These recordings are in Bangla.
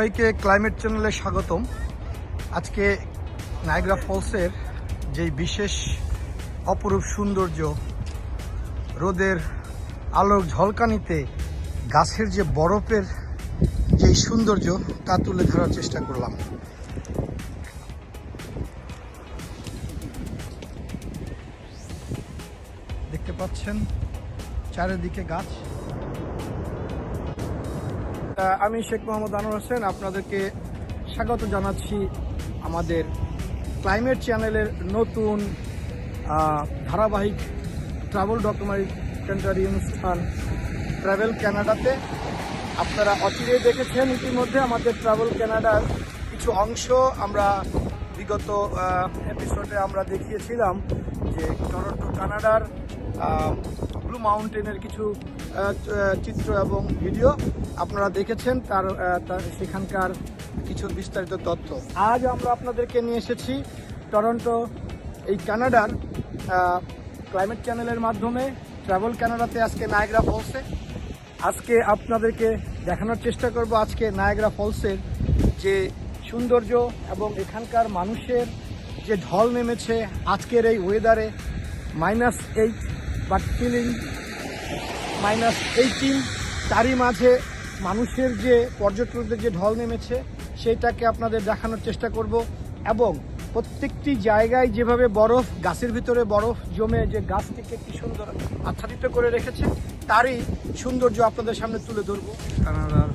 সবাইকে ক্লাইমেট চ্যানেলে স্বাগতম। আজকে নায়গ্রা ফলসের যেই বিশেষ অপরূপ সৌন্দর্য, রোদের আলোর ঝলকানিতে গাছের যে বরফের যেই সৌন্দর্য, তা তুলে ধরার চেষ্টা করলাম। দেখতে পাচ্ছেন চারিদিকে গাছ। আমি শেখ মোহাম্মদ আনোয়ার হোসেন, আপনাদেরকে স্বাগত জানাচ্ছি আমাদের ক্লাইমেট চ্যানেলের নতুন ধারাবাহিক ট্রাভেল ডকুমেন্টারি অনুষ্ঠান ট্রাভেল কানাডাতে আপনারা অচিরেই দেখেছেন ইতিমধ্যে আমাদের ট্রাভেল কানাডার কিছু অংশ আমরা বিগত এপিসোডে আমরা দেখিয়েছিলাম যে টরন্টো, কানাডার ব্লু মাউন্টেনের কিছু চিত্র এবং ভিডিও আপনারা দেখেছেন, তার সেখানকার কিছু বিস্তারিত তথ্য। আজ আমরা আপনাদেরকে নিয়ে এসেছি টরন্টো, এই কানাডার ক্লাইমেট চ্যানেলের মাধ্যমে ট্রাভেল কানাডাতে আজকে নায়গ্রা ফলসে আজকে আপনাদেরকে দেখানোর চেষ্টা করব আজকে নায়গ্রা ফলসের যে সৌন্দর্য এবং এখানকার মানুষের যে ঢল নেমেছে আজকের এই ওয়েদারে minus eight but feeling minus eighteen তারই মাঝে মানুষের যে পর্যটকদের যে ঢল নেমেছে সেইটাকে আপনাদের দেখানোর চেষ্টা করব এবং প্রত্যেকটি জায়গায় যেভাবে বরফ, গাছের ভিতরে বরফ জমে যে গাছটিকে কি সুন্দর আচ্ছাদিত করে রেখেছে, তারই সৌন্দর্য আপনাদের সামনে তুলে ধরবো। কানাডার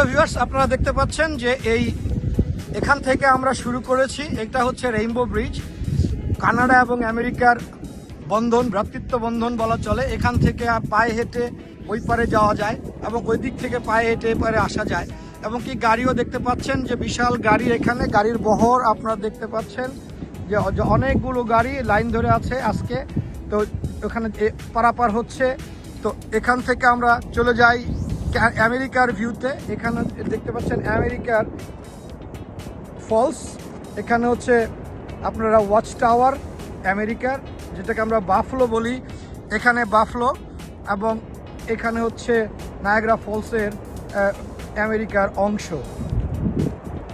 প্রিয় ভিউয়ার্স আপনারা দেখতে পাচ্ছেন যে এই এখান থেকে আমরা শুরু করেছি। এটা হচ্ছে রেইনবো ব্রিজ কানাডা এবং আমেরিকার বন্ধন, ভ্রাতৃত্ব বন্ধন বলা চলে। এখান থেকে পায়ে হেঁটে ওই পারে যাওয়া যায় এবং ওই দিক থেকে পায়ে হেঁটে পারে আসা যায়। এবং কি গাড়িও দেখতে পাচ্ছেন যে বিশাল গাড়ি এখানে। গাড়ির বহর আপনারা দেখতে পাচ্ছেন যে অনেকগুলো গাড়ি লাইন ধরে আছে আজকে। তো ওখানে পারাপার হচ্ছে। তো এখান থেকে আমরা চলে যাই। আমেরিকার ভিউতে এখানে দেখতে পাচ্ছেন আমেরিকার ফলস এখানে হচ্ছে আপনারা ওয়াচ টাওয়ার আমেরিকার, যেটাকে আমরা বাফলো বলি। এখানে বাফলো এবং এখানে হচ্ছে নায়াগ্রা ফলসের আমেরিকার অংশ।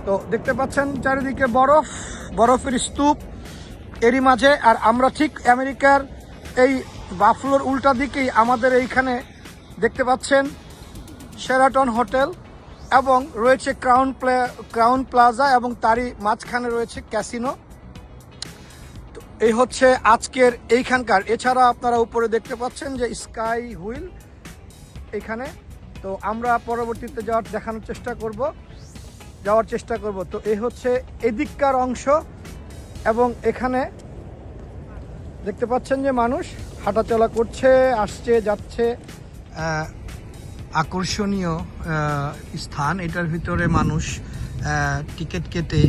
তো দেখতে পাচ্ছেন চারিদিকে বরফ, বরফের স্তূপ এরই মাঝে। আর আমরা ঠিক আমেরিকার এই বাফলোর উল্টা দিকেই আমাদের এইখানে দেখতে পাচ্ছেন শেরাটন হোটেল এবং রয়েছে ক্রাউন প্লা- ক্রাউন প্লাজা এবং তারই মাঝখানে রয়েছে ক্যাসিনো এই হচ্ছে আজকের এইখানকার। এছাড়া আপনারা উপরে দেখতে পাচ্ছেন যে স্কাই হুইল এখানে। তো আমরা পরবর্তীতে যাওয়ার, দেখানোর চেষ্টা করব, যাওয়ার চেষ্টা করব। তো এই হচ্ছে এদিককার অংশ এবং এখানে দেখতে পাচ্ছেন যে মানুষ হাঁটাচলা করছে, আসছে, যাচ্ছে আকর্ষণীয় স্থান। এটার ভিতরে মানুষ টিকিট কেটে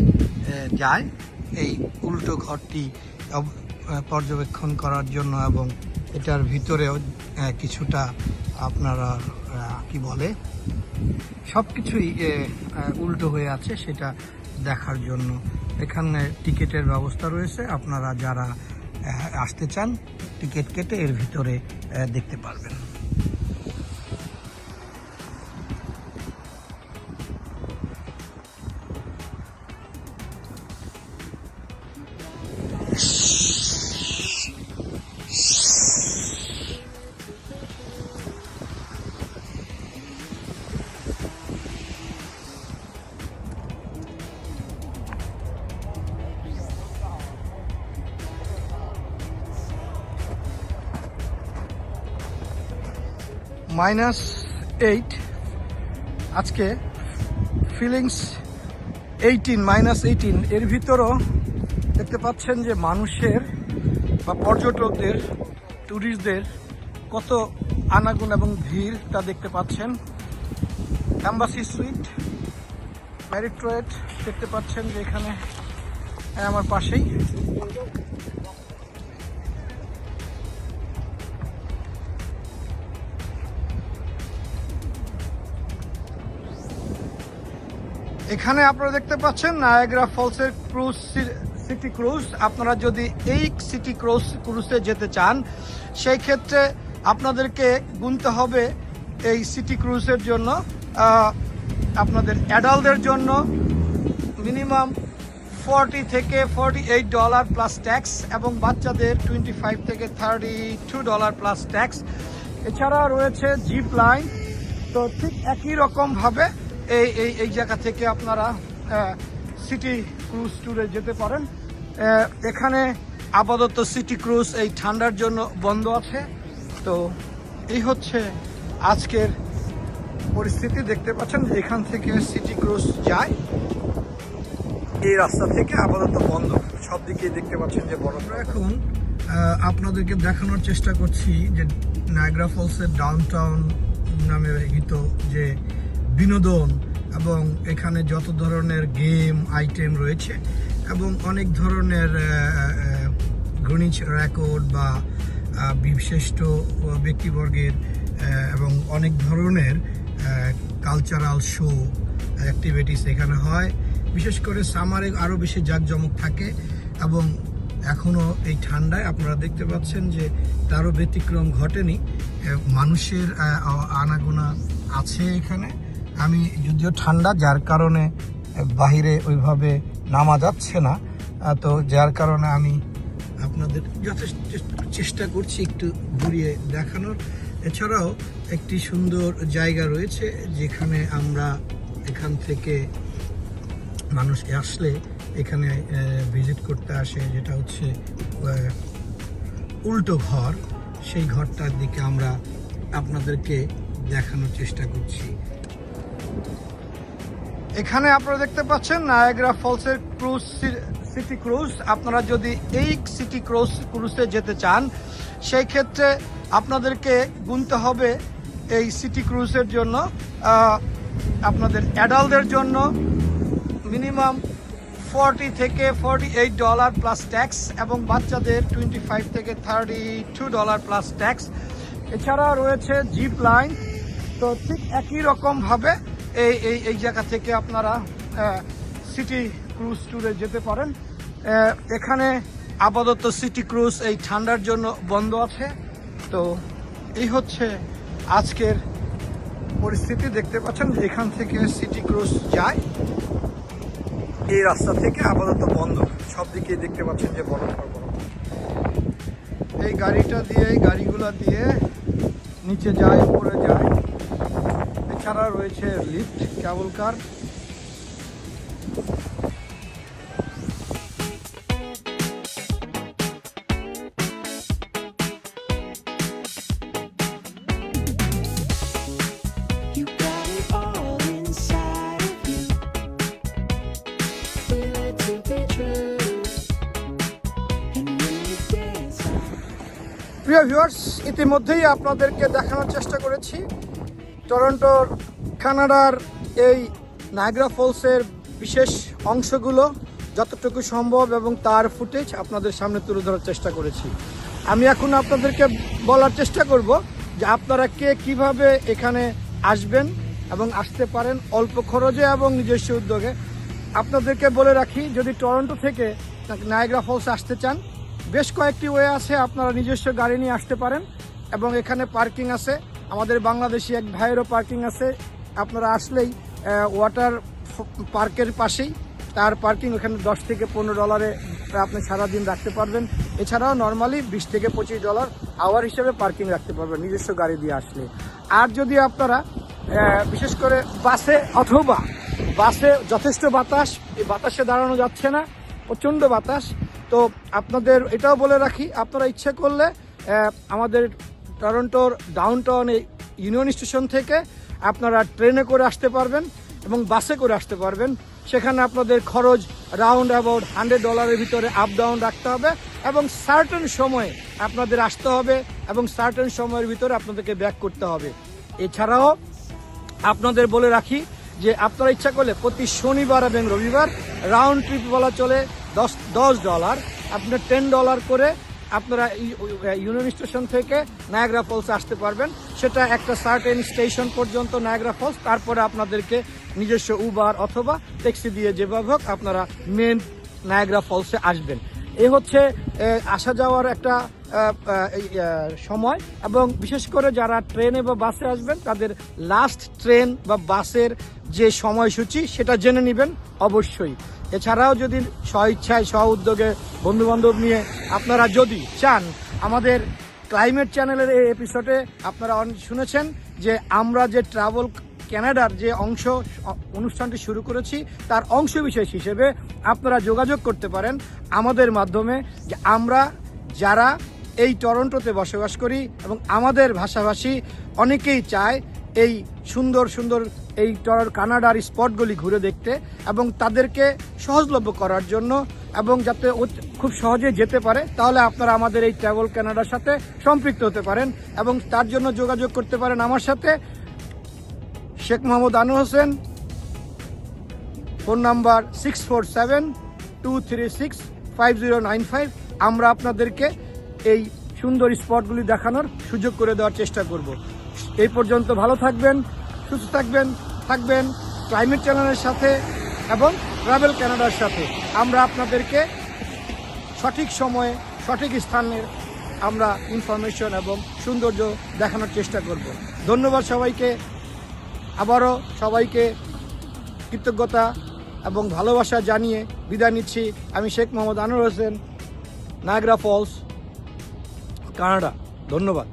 যায়। এই উল্টো ঘরটি পর্যবেক্ষণ করার জন্য এবং এটার ভিতরেও কিছুটা আপনারা কি বলে সব কিছুই উল্টো হয়ে আছে সেটা দেখার জন্য। এখানে টিকিটের ব্যবস্থা রয়েছে। আপনারা যারা আসতে চান, টিকিট কেটে এর ভিতরে দেখতে পারবেন। Minus eight. আজকে ফিলিংস এইটিন, মাইনাস এইটিন। এর ভিতরও দেখতে পাচ্ছেন যে মানুষের বা পর্যটকদের ট্যুরিস্টদের কত আনাগুন এবং ভিড় তা দেখতে পাচ্ছেন। অ্যাম্বাসি সুইট ম্যারিট্রয়েট দেখতে পাচ্ছেন যে এখানে আমার পাশেই। এখানে আপনারা দেখতে পাচ্ছেন নায়াগ্রা ফলসের ক্রুজ সিটি ক্রুজ। আপনারা যদি এই সিটি ক্রুজ ক্রুজে যেতে চান, সেই ক্ষেত্রে আপনাদেরকে গুনতে হবে এই সিটি ক্রুজের জন্য আপনাদের অ্যাডাল্টদের জন্য মিনিমাম ফর্টি থেকে forty eight dollar plus tax এবং বাচ্চাদের টোয়েন্টি ফাইভ থেকে thirty two dollar plus tax. এছাড়া রয়েছে জিপ লাইন। তো ঠিক একই রকমভাবে এই এই এই জায়গা থেকে আপনারা সিটি ক্রুজ ট্যুরে যেতে পারেন। এখানে আপাতত সিটি ক্রুজ এই ঠান্ডার জন্য বন্ধ আছে। তো এই হচ্ছে আজকের পরিস্থিতি। দেখতে পাচ্ছেন, এখান থেকে সিটি ক্রুজ যায়। এই রাস্তা থেকে আপাতত বন্ধ। সব দিকেই দেখতে পাচ্ছেন যে বড় এখন আপনাদেরকে দেখানোর চেষ্টা করছি যে নায়গ্রা ফলসের ডাউন টাউন নামে গীত যে বিনোদন এবং এখানে যত ধরনের গেম আইটেম রয়েছে এবং অনেক ধরনের আহ, রেকর্ড বা বিশিষ্ট ব্যক্তিবর্গের এবং অনেক ধরনের কালচারাল শো অ্যাক্টিভিটিস এখানে হয়। বিশেষ করে সামারে আরও বেশি জাঁকজমক থাকে এবং এখনও এই ঠান্ডায় আপনারা দেখতে পাচ্ছেন যে তারও ব্যতিক্রম ঘটেনি। মানুষের আনাগোনা আছে এখানে। আমি যদিও ঠান্ডা, যার কারণে বাহিরে ওইভাবে নামা যাচ্ছে না তো যার কারণে আমি আপনাদের যথেষ্ট চেষ্টা করছি একটু ঘুরিয়ে দেখানোর। এছাড়াও একটি সুন্দর জায়গা রয়েছে যেখানে আমরা এখান থেকে মানুষ আসলে এখানে ভিজিট করতে আসে, যেটা হচ্ছে উল্টো ঘর। সেই ঘরটার দিকে আমরা আপনাদেরকে দেখানোর চেষ্টা করছি। এখানে আপনারা দেখতে পাচ্ছেন নায়াগ্রা ফলসের ক্রুজ সিটি ক্রুজ। আপনারা যদি এই সিটি ক্রুজ ক্রুজে যেতে চান সেই ক্ষেত্রে আপনাদেরকে গুনতে হবে এই সিটি ক্রুজের জন্য আপনাদের অ্যাডাল্টদের জন্য মিনিমাম ফর্টি থেকে forty eight dollar plus tax এবং বাচ্চাদের টোয়েন্টি ফাইভ থেকে thirty two dollar plus tax. এছাড়া রয়েছে জিপ লাইন। তো ঠিক একই রকমভাবে এই এই এই জায়গা থেকে আপনারা সিটি ক্রুজ ট্যুরে যেতে পারেন। এখানে আপাতত সিটি ক্রুজ এই ঠান্ডার জন্য বন্ধ আছে। তো এই হচ্ছে আজকের পরিস্থিতি। দেখতে পাচ্ছেন যে এখান থেকে সিটি ক্রুজ যায়। এই রাস্তা থেকে আপাতত বন্ধ। সব দিকে দেখতে পাচ্ছেন যে বড় এই গাড়িটা দিয়ে, এই গাড়িগুলো দিয়ে নিচে যায়, উপরে যায়। এছাড়া রয়েছে লিফ্ট কেবল কার প্রিয় ভিউর্স ইতিমধ্যেই আপনাদেরকে দেখানোর চেষ্টা করেছি। টরন্টোর, কানাডার এই নায়গ্রা ফলসের বিশেষ অংশগুলো যতটুকু সম্ভব এবং তার ফুটেজ আপনাদের সামনে তুলে ধরার চেষ্টা করেছি। আমি এখন আপনাদেরকে বলার চেষ্টা করব যে আপনারা কে কীভাবে এখানে আসবেন এবং আসতে পারেন অল্প খরচে এবং নিজস্ব উদ্যোগে। আপনাদেরকে বলে রাখি, যদি টরন্টো থেকে নায়গ্রা ফলস আসতে চান, বেশ কয়েকটি ওয়ে আছে, আপনারা নিজস্ব গাড়ি নিয়ে আসতে পারেন এবং এখানে পার্কিং আছে। আমাদের বাংলাদেশি এক ভাইয়েরও পার্কিং আছে। আপনারা আসলেই ওয়াটার পার্কের পাশেই, তার পার্কিং ওখানে দশ থেকে পনেরো ডলারে আপনি সারাদিন রাখতে পারবেন। এছাড়াও নর্মালি বিশ থেকে পঁচিশ ডলার আওয়ার হিসেবে পার্কিং রাখতে পারবেন, নিজস্ব গাড়ি দিয়ে আসলে। আর যদি আপনারা বিশেষ করে বাসে অথবা বাসে যথেষ্ট বাতাস, এই বাতাসে দাঁড়ানো যাচ্ছে না, প্রচণ্ড বাতাস, তো আপনাদের এটাও বলে রাখি, আপনারা ইচ্ছে করলে আমাদের টরন্টোর ডাউন টাউন ইউনিয়ন স্টেশন থেকে আপনারা ট্রেনে করে আসতে পারবেন এবং বাসে করে আসতে পারবেন। সেখানে আপনাদের খরচ রাউন্ড অ্যাবাউট হান্ড্রেড ডলারের ভিতরে আপ ডাউন রাখতে হবে এবং সার্টেন সময়ে আপনাদের আসতে হবে এবং সার্টেন সময়ের ভিতরে আপনাদেরকে ব্যাক করতে হবে। এছাড়াও আপনাদের বলে রাখি যে আপনারা ইচ্ছা করলে প্রতি শনিবার এবং রবিবার রাউন্ড ট্রিপ বলা চলে, দশ দশ ডলার আপনার টেন ডলার করে আপনারা ইউনিয়ন স্টেশন থেকে নায়াগ্রা ফলস আসতে পারবেন। সেটা একটা সার্টেন স্টেশন পর্যন্ত নায়াগ্রা ফলস তারপরে আপনাদেরকে নিজস্ব উবার অথবা ট্যাক্সি দিয়ে যেভাবে হোক আপনারা মেন নায়াগ্রা ফলসে আসবেন। এই হচ্ছে আসা যাওয়ার একটা সময়। এবং বিশেষ করে যারা ট্রেনে বা বাসে আসবেন, তাদের লাস্ট ট্রেন বা বাসের যে সময়সূচি, সেটা জেনে নেবেন অবশ্যই। এছাড়াও যদি স্ব ইচ্ছায় স্ব উদ্যোগে বন্ধু বান্ধব নিয়ে আপনারা যদি চান, আমাদের ক্লাইমেট চ্যানেলের এই এপিসোডে আপনারা শুনেছেন যে আমরা যে ট্রাভেল ক্যানাডার যে অংশ অনুষ্ঠানটি শুরু করেছি, তার অংশ বিশেষ হিসেবে আপনারা যোগাযোগ করতে পারেন আমাদের মাধ্যমে যে আমরা যারা এই টরন্টোতে বসবাস করি এবং আমাদের ভাষাভাষী অনেকেই চায় এই সুন্দর সুন্দর এই টর কানাডার স্পটগুলি ঘুরে দেখতে এবং তাদেরকে সহজলভ্য করার জন্য এবং যাতে খুব সহজে যেতে পারে, তাহলে আপনারা আমাদের এই ট্রাভেল কানাডার সাথে সম্পৃক্ত হতে পারেন এবং তার জন্য যোগাযোগ করতে পারেন আমার সাথে। Sheikh Mohammad Anwar Hossain, phone number six four seven two three six five zero nine five আমরা আপনাদেরকে এই সুন্দর স্পটগুলি দেখানোর সুযোগ করে দেওয়ার চেষ্টা করব। এই পর্যন্ত ভালো থাকবেন, সুস্থ থাকবেন থাকবেন ক্লাইমেট চ্যানেলের সাথে এবং ট্রাভেল ক্যানাডার সাথে। আমরা আপনাদেরকে সঠিক সময়ে, সঠিক স্থানের আমরা ইনফরমেশন এবং সৌন্দর্য দেখানোর চেষ্টা করব। ধন্যবাদ সবাইকে। আবারও সবাইকে কৃতজ্ঞতা এবং ভালোবাসা জানিয়ে বিদায় নিচ্ছি। আমি Sheikh Mohammad Anwar Hossain Niagara Falls Canada ধন্যবাদ।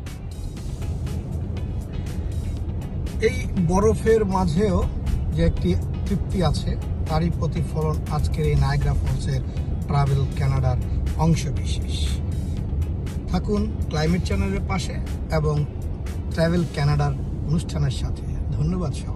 এই বরফের মাঝেও যে একটি তৃপ্তি আছে, তারই প্রতিফলন আজকের এই নায়গ্রা ফলসের ট্রাভেল ক্যানাডার অংশ বিশেষ থাকুন ক্লাইমেট চ্যানেলের পাশে এবং ট্রাভেল ক্যানাডার অনুষ্ঠানের সাথে। ধন্যবাদ সবাইকে।